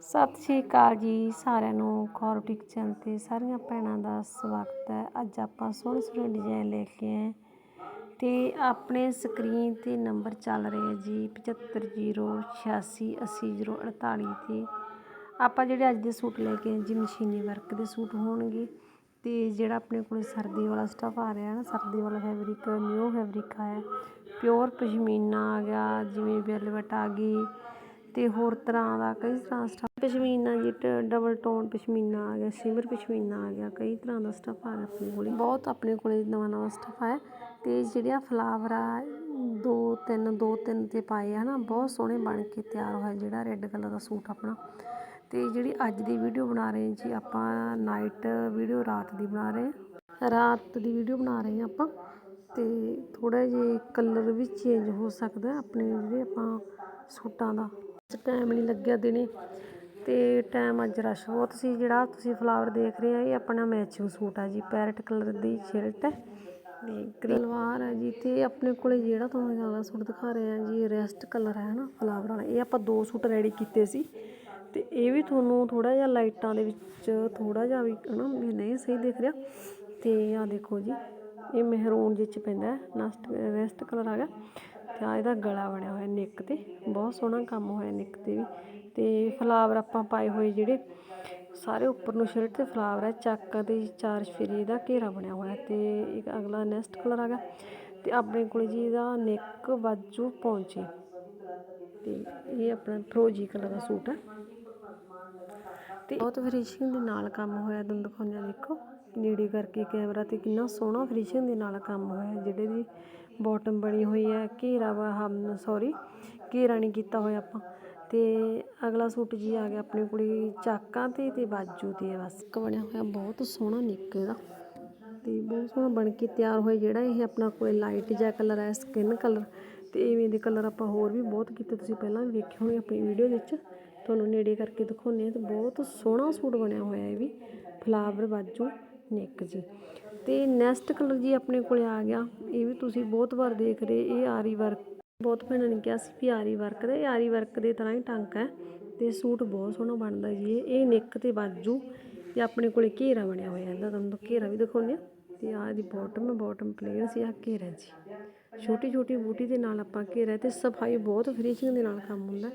ਸਤਿ ਸ਼੍ਰੀ ਅਕਾਲ ਜੀ ਸਾਰਿਆਂ ਨੂੰ, ਕੌਰ ਬੁਟੀਕ ਚੈਨਲ ਤੇ ਸਾਰੀਆਂ ਭੈਣਾਂ ਦਾ ਸਵਾਗਤ ਹੈ। ਅੱਜ ਆਪਾਂ ਸੋਹਣੇ ਸੋਹਣੇ ਡਿਜ਼ਾਈਨ ਲੈ ਕੇ ਆਏ ਤੇ ਆਪਣੇ ਸਕਰੀਨ ਤੇ ਨੰਬਰ ਚੱਲ ਰਹੇ ਜੀ 7508680048 ਤੇ। ਆਪਾਂ ਜਿਹੜੇ ਅੱਜ ਦੇ ਸੂਟ ਲੈ ਕੇ ਆਏ, ਜੀ ਮਸ਼ੀਨੀ ਵਰਕ ਦੇ ਸੂਟ ਹੋਣਗੇ ਤੇ ਜਿਹੜਾ ਆਪਣੇ ਕੋਲ ਸਰਦੀ ਵਾਲਾ ਸਟਫ ਆ ਰਿਹਾ ਨਾ, ਸਰਦੀ ਵਾਲਾ ਫੈਬਰਿਕ ਨਿਊ ਫੈਬਰਿਕ ਆਇਆ ਪਿਓਰ ਪਸ਼ਮੀਨਾ ਆ ਗਿਆ, ਜਿਵੇਂ ਵੈਲਵਟ ਆ ਗਈ ਤੇ ਹੋਰ ਤਰ੍ਹਾਂ ਦਾ ਕਈ ਤਰ੍ਹਾਂ ਸਟਫ ਪਸ਼ਮੀਨਾ ਜੀ ਡਬਲ ਟੋਨ ਪਸ਼ਮੀਨਾ ਆ ਗਿਆ ਸਿਮਰ ਪਸ਼ਮੀਨਾ ਆ ਗਿਆ, ਕਈ ਤਰ੍ਹਾਂ ਦਾ ਸਟਫ ਆ ਗਿਆ ਆਪਣੇ ਕੋਲੇ। ਬਹੁਤ ਆਪਣੇ ਕੋਲੇ ਨਵਾਂ ਨਵਾਂ ਸਟਫ ਆਇਆ। ਤੇ ਜਿਹੜਿਆ ਫਲਾਵਰ ਆ, ਦੋ ਤਿੰਨ ਦੋ ਤਿੰਨ ਤੇ ਪਾਏ ਆ ਹਨਾ, ਬਹੁਤ ਸੋਹਣੇ ਬਣ ਕੇ ਤਿਆਰ ਹੋਇਆ ਜਿਹੜਾ ਰੈੱਡ ਕਲਰ ਦਾ ਸੂਟ ਆਪਣਾ। ਤੇ ਜਿਹੜੀ ਅੱਜ ਦੀ ਵੀਡੀਓ ਬਣਾ ਰਹੇ ਜੀ ਆਪਾਂ ਨਾਈਟ ਵੀਡੀਓ ਰਾਤ ਦੀ ਬਣਾ ਰਹੇ ਹਾਂ। ਰਾਤ ਦੀ ਵੀਡੀਓ ਬਣਾ ਰਹੇ ਹਾਂ ਆਪਾਂ। ਤੇ ਥੋੜਾ ਜਿਹਾ ਕਲਰ ਵੀ ਚੇਂਜ ਹੋ ਸਕਦਾ ਆਪਣੇ ਜਿਹੜੇ ਆਪਾਂ ਸੂਟਾਂ ਦਾ। ਟਾਈਮ ਨਹੀਂ ਲੱਗਿਆ ਦਿਨੇ ਤੇ ਟਾਈਮ ਅੱਜ ਰਸ਼ ਬਹੁਤ ਸੀ ਜਿਹੜਾ ਤੁਸੀਂ ਫਲਾਵਰ ਦੇਖ ਰਹੇ ਆ, ਇਹ ਆਪਣਾ ਮੈਚਿੰਗ ਸੂਟ ਆ ਜੀ ਪੈਰਟ ਕਲਰ ਦੀ ਸ਼ਰਟ ਹੈ। ਤੇ ਗਲਵਾਰ ਹੈ ਜੀ, ਤੇ ਆਪਣੇ ਕੋਲੇ ਜਿਹੜਾ ਤੁਹਾਨੂੰ ਜ਼ਿਆਦਾ ਸੂਟ ਦਿਖਾ ਰਹੇ ਆ ਜੀ ਰੈਸਟ ਕਲਰ ਹੈ ਹਨਾ ਫਲਾਵਰ ਵਾਲਾ। ਇਹ ਆਪਾਂ ਦੋ ਸੂਟ ਰੈਡੀ ਕੀਤੇ ਸੀ ਤੇ ਇਹ ਵੀ ਤੁਹਾਨੂੰ ਥੋੜਾ ਜਿਹਾ ਲਾਈਟਾਂ ਦੇ ਵਿੱਚ ਥੋੜਾ ਜਿਹਾ ਵੀ ਹਨਾ, ਵੀ ਨਹੀਂ ਸਹੀ ਦਿਖ ਰਿਹਾ। ਤੇ ਆ ਦੇਖੋ ਜੀ, ਇਹ ਮਹਿਰੂਨ ਜਿਹੇ ਚ ਪੈਂਦਾ ਨਸਟ ਰੈਸਟ ਕਲਰ ਆ ਗਿਆ। ਤੇ ਆ ਇਹਦਾ ਗਲਾ ਬਣਿਆ ਹੋਇਆ ਨੈਕ ਤੇ, ਬਹੁਤ ਸੋਹਣਾ ਕੰਮ ਹੋਇਆ ਨੈਕ ਤੇ ਵੀ। ਤੇ ਫਲਾਵਰ ਆਪਾਂ ਪਾਏ ਹੋਏ ਜਿਹੜੇ, ਸਾਰੇ ਉੱਪਰ ਨੂੰ ਸ਼ਰਟ ਤੇ ਫਲਾਵਰ ਹੈ, ਚੱਕ ਤੇ ਚਾਰ ਸ਼ਫੇਰੀ ਦਾ ਘੇਰਾ ਬਣਿਆ ਹੋਇਆ ਤੇ ਇੱਕ ਅਗਲਾ ਨੈਕਸਟ ਕਲਰ ਆ ਗਿਆ। ਤੇ ਆਪਣੇ ਕੋਲ ਜੀ ਇਹਦਾ ਨੈਕ ਬਾਜੂ ਪਹੁੰਚੇ ਤੇ ਇਹ ਆਪਣਾ ਫਰੋਜੀ ਕਲਰ ਦਾ ਸੂਟ ਹੈ। ਤੇ ਬਹੁਤ ਫਿਨਿਸ਼ਿੰਗ ਦੇ ਨਾਲ ਕੰਮ ਹੋਇਆ ਤੁਹਾਨੂੰ ਦਿਖਾਉਂਦੇ ਦੇਖੋ। ਨੇੜੇ ਕਰਕੇ ਕੈਮਰਾ ਤੇ ਕਿੰਨਾ ਸੋਹਣਾ ਫਿਨਿਸ਼ਿੰਗ ਦੇ ਨਾਲ ਕੰਮ ਹੋਇਆ, ਜਿਹੜੇ ਦੀ ਬੋਟਮ ਬਣੀ ਹੋਈ ਹੈ, ਘੇਰਾ ਵਾ ਸੌਰੀ ਘੇਰਾ ਨਹੀਂ ਕੀਤਾ ਹੋਇਆ ਆਪਾਂ। ਅਤੇ ਅਗਲਾ ਸੂਟ ਜੀ ਆ ਗਿਆ ਆਪਣੇ ਕੋਲੇ ਚਾਕਾਂ ਤੇ ਅਤੇ ਬਾਜੂ ਤੇ, ਬਸ। ਇੱਕ ਬਣਿਆ ਹੋਇਆ ਬਹੁਤ ਸੋਹਣਾ ਨਿੱਕ ਇਹਦਾ। ਤੇ ਬਹੁਤ ਸੋਹਣਾ ਬਣ ਕੇ ਤਿਆਰ ਹੋਇਆ ਜਿਹੜਾ ਇਹ ਆਪਣਾ ਕੋਈ ਲਾਈਟ ਜਿਹਾ ਕਲਰ ਹੈ ਸਕਿਨ ਕਲਰ ਤੇ ਇਵੇਂ ਦੇ ਕਲਰ ਆਪਾਂ ਹੋਰ ਵੀ ਬਹੁਤ ਕੀਤੇ, ਤੁਸੀਂ ਪਹਿਲਾਂ ਵੀ ਵੇਖੇ ਹੋਣੇ ਆਪਣੀ ਵੀਡੀਓ ਵਿੱਚ। ਤੁਹਾਨੂੰ ਨੇੜੇ ਕਰਕੇ ਦਿਖਾਉਂਦੇ ਆ ਤੇ ਬਹੁਤ ਸੋਹਣਾ ਸੂਟ ਬਣਿਆ ਹੋਇਆ ਇਹ ਵੀ ਫਲਾਵਰ ਬਾਜੂ। ਨੈਕ ਜੀ। ਅਤੇ ਨੈਕਸਟ ਕਲਰ ਜੀ ਆਪਣੇ ਕੋਲ ਆ ਗਿਆ। ਇਹ ਵੀ ਤੁਸੀਂ ਬਹੁਤ ਵਾਰ ਦੇਖ ਰਹੇ, ਇਹ ਆਰੀ ਵਰਕ ਬਹੁਤ ਭੈਣਾਂ ਨੇ ਕਿਹਾ ਸੀ ਵੀ ਆਰੀ ਵਰਕ ਦਾ, ਇਹ ਆਰੀ ਵਰਕ ਦੇ ਤਰ੍ਹਾਂ ਹੀ ਟਾਂਕਾ ਹੈ ਤੇ ਸੂਟ ਬਹੁਤ ਸੋਹਣਾ ਬਣਦਾ ਜੀ। ਇਹ ਇਹ ਨੈਕ ਤੇ ਬਾਜੂ ਤੇ ਆਪਣੇ ਕੋਲੇ ਘੇਰਾ ਬਣਿਆ ਹੋਇਆ ਇਹਦਾ। ਤੁਹਾਨੂੰ ਘੇਰਾ ਵੀ ਦਿਖਾਉਂਦੇ ਆ ਤੇ ਆਹ ਦੀ ਬਾਟਮ ਹੈ ਬਾਟਮ ਪਲੇਨ ਸੀ ਆ ਘੇਰਾ ਜੀ। ਛੋਟੀ ਛੋਟੀ ਬੂਟੀ ਦੇ ਨਾਲ ਆਪਾਂ ਘੇਰਾ ਤੇ ਸਫ਼ਾਈ ਬਹੁਤ ਫਿਨਿਸ਼ਿੰਗ ਦੇ ਨਾਲ ਕੰਮ ਹੁੰਦਾ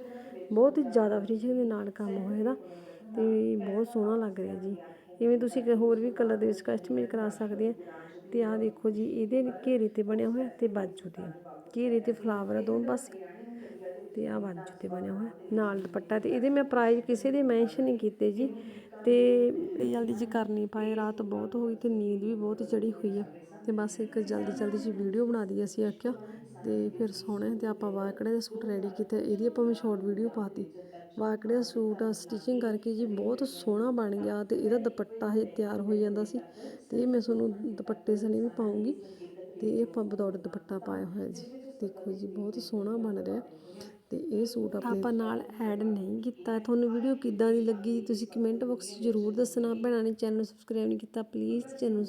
ਬਹੁਤ ਹੀ ਜ਼ਿਆਦਾ ਫਿਨਿਸ਼ਿੰਗ ਦੇ ਨਾਲ ਕੰਮ ਹੋਇਆ ਇਹਦਾ। ਤੇ ਬਹੁਤ ਸੋਹਣਾ ਲੱਗ ਰਿਹਾ ਜੀ। ਇਵੇਂ ਤੁਸੀਂ ਹੋਰ ਵੀ ਕਲਰ ਦੇ ਵਿੱਚ ਕਸਟਮਾਈਜ਼ ਕਰਾ ਸਕਦੇ ਆ। ਤੇ ਆਹ ਦੇਖੋ ਜੀ, ਇਹਦੇ ਘੇਰੇ ਤੇ ਬਣਿਆ ਹੋਇਆ ਤੇ ਬਾਜੂ ਤੇ। ਘੇਰੇ ਤੇ ਫਲਾਵਰ ਆ ਦੋਨੋਂ ਪਾਸੇ। ਤੇ ਆ ਬਾਜੂ ਤੇ ਬਣਿਆ ਹੋਇਆ, ਨਾਲ ਦੁਪੱਟਾ ਤੇ। ਇਹਦੇ ਮੈਂ ਪ੍ਰਾਈਸ ਕਿਸੇ ਦੇ ਮੈਂਸ਼ਨ ਨਹੀਂ ਕੀਤੇ ਜੀ। ਤੇ ਜਲਦੀ ਜੀ ਕਰ ਨਹੀਂ ਪਾਏ, ਰਾਤ ਬਹੁਤ ਹੋ ਗਈ ਤੇ ਨੀਂਦ ਵੀ ਬਹੁਤ ਚੜੀ ਹੋਈ ਆ। ਤੇ ਬਸ ਇੱਕ ਜਲਦੀ ਜਲਦੀ ਜੀ ਵੀਡੀਓ ਬਣਾ ਦਈਏ ਅਸੀਂ ਆਖਿਆ। ਤੇ ਫਿਰ ਸੋਹਣਾ ਤੇ ਆਪਾਂ ਵਾਕੜੇ ਦਾ ਸੂਟ ਰੈਡੀ ਕੀਤਾ। ਇਹਦੀ ਆਪਾਂ ਮੈਂ ਸ਼ਾਰਟ ਵੀਡੀਓ ਪਾਤੀ। ਵਾਕੜੇ ਦਾ ਸੂਟ ਸਟਿਚਿੰਗ ਕਰਕੇ ਜੀ ਬਹੁਤ ਸੋਹਣਾ ਬਣ ਗਿਆ ਤੇ ਇਹਦਾ ਦੁਪੱਟਾ ਹਜੇ ਤਿਆਰ ਹੋ ਜਾਂਦਾ ਸੀ ਤੇ ਇਹ ਮੈਂ ਤੁਹਾਨੂੰ ਦੁਪੱਟੇ ਸਣੇ ਵੀ ਪਾਉਂਗੀ ਤੇ ਇਹ ਆਪਾਂ ਬਦੌੜ ਦੁਪੱਟਾ ਪਾਇਆ ਹੋਇਆ ਜੀ। ਦੇਖੋ ਜੀ ਬਹੁਤ ਸੋਹਣਾ ਬਣ ਰਿਹਾ ਤੇ ਇਹ ਸੂਟ ਆਪਾਂ ਨਾਲ ਐਡ ਨਹੀਂ ਕੀਤਾ। ਤੁਹਾਨੂੰ ਵੀਡੀਓ ਕਿੱਦਾਂ ਦੀ ਲੱਗੀ ਤੁਸੀਂ ਕਮੈਂਟ ਬਾਕਸ 'ਚ ਜ਼ਰੂਰ ਦੱਸਣਾ। ਭੈਣਾਂ ਨੇ ਚੈਨਲ ਸਬਸਕ੍ਰਾਈਬ ਨਹੀਂ ਕੀਤਾ ਪਲੀਜ਼ ਚੈਨਲ